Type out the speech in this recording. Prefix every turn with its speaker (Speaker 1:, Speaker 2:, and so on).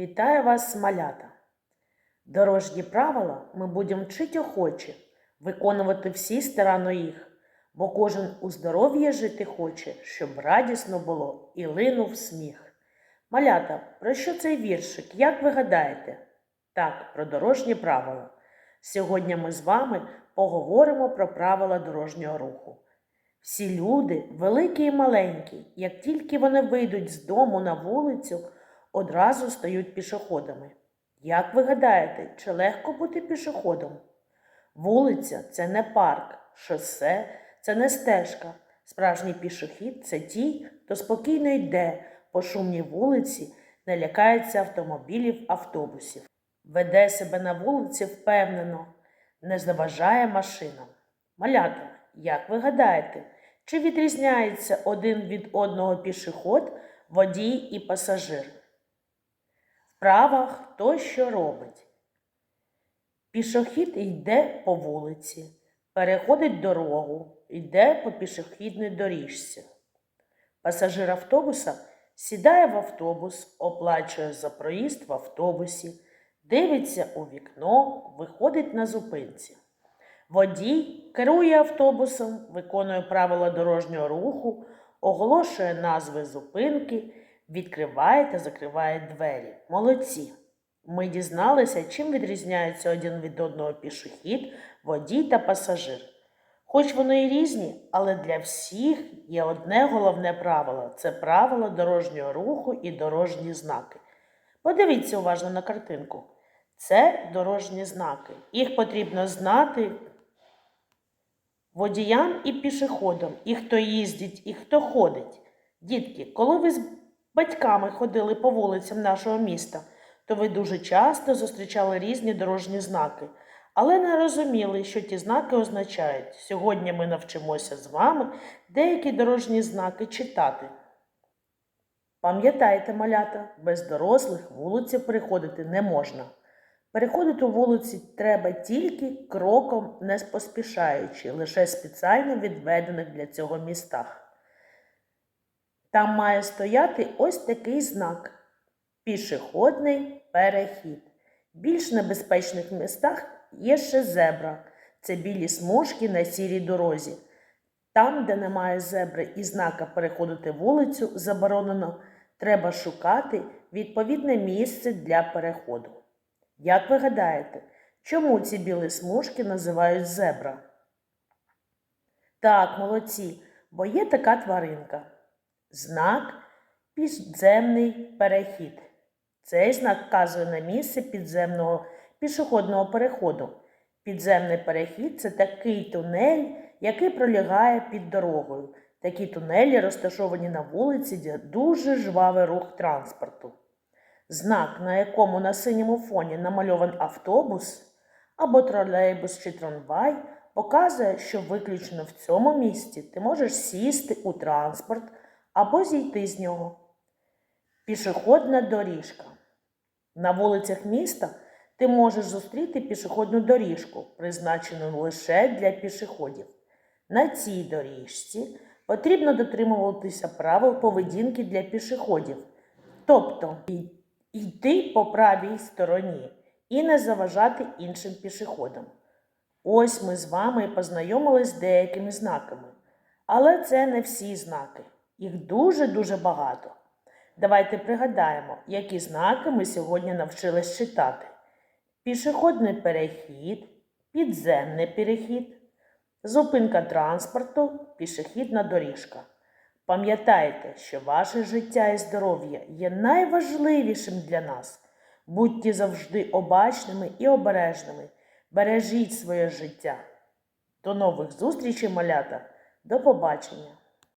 Speaker 1: Вітаю вас, малята! Дорожні правила ми будемо вчити охоче, виконувати всі старано їх, бо кожен у здоров'я жити хоче, щоб радісно було і линув сміх. Малята, про що цей віршик? Як ви гадаєте? Так, про дорожні правила. Сьогодні ми з вами поговоримо про правила дорожнього руху. Всі люди, великі і маленькі, як тільки вони вийдуть з дому на вулицю, одразу стають пішоходами. Як ви гадаєте, чи легко бути пішоходом? Вулиця це не парк, шосе це не стежка. Справжній пішохід це ті, хто спокійно йде по шумній вулиці, не лякається автомобілів, автобусів, веде себе на вулиці впевнено, не заважає машинам. Малята, як ви гадаєте, чи відрізняється один від одного пішоход, водій і пасажир? Вправа хто що робить. Пішохід йде по вулиці, переходить дорогу, йде по пішохідній доріжці. Пасажир автобуса сідає в автобус, оплачує за проїзд в автобусі, дивиться у вікно, виходить на зупинці. Водій керує автобусом, виконує правила дорожнього руху, оголошує назви зупинки, відкриває та закриває двері. Молодці! Ми дізналися, чим відрізняються один від одного пішохід, водій та пасажир. Хоч вони і різні, але для всіх є одне головне правило це правило дорожнього руху і дорожні знаки. Подивіться уважно на картинку. Це дорожні знаки. Їх потрібно знати водіям і пішоходам, і хто їздить, і хто ходить. Дітки, коли ви батьками ходили по вулицям нашого міста, то ви дуже часто зустрічали різні дорожні знаки, але не розуміли, що ті знаки означають. Сьогодні ми навчимося з вами деякі дорожні знаки читати. Пам'ятайте, малята, без дорослих вулицю переходити не можна. Переходити вулиці треба тільки кроком, не поспішаючи, лише спеціально відведених для цього містах. Там має стояти ось такий знак пішохідний перехід. В більш небезпечних містах є ще зебра. Це білі смужки на сірій дорозі. Там, де немає зебри і знака переходити вулицю заборонено, треба шукати відповідне місце для переходу. Як ви гадаєте, чому ці білі смужки називають зебра? Так, молодці, бо є така тваринка. Знак підземний перехід. Цей знак вказує на місце підземного пішохідного переходу. Підземний перехід це такий тунель, який пролягає під дорогою. Такі тунелі розташовані на вулиці, де дуже жвавий рух транспорту. Знак, на якому на синьому фоні намальований автобус або тролейбус чи трамвай, показує, що виключно в цьому місці ти можеш сісти у транспорт або зійти з нього. Пішохідна доріжка. На вулицях міста ти можеш зустріти пішохідну доріжку, призначену лише для пішоходів. На цій доріжці потрібно дотримуватися правил поведінки для пішоходів, тобто йти по правій стороні і не заважати іншим пішоходам. Ось ми з вами познайомились з деякими знаками. Але це не всі знаки. Їх дуже-дуже багато. Давайте пригадаємо, які знаки ми сьогодні навчились читати: пішохідний перехід, підземний перехід, зупинка транспорту, пішохідна доріжка. Пам'ятайте, що ваше життя і здоров'я є найважливішим для нас. Будьте завжди обачними і обережними. Бережіть своє життя. До нових зустрічей, малята. До побачення!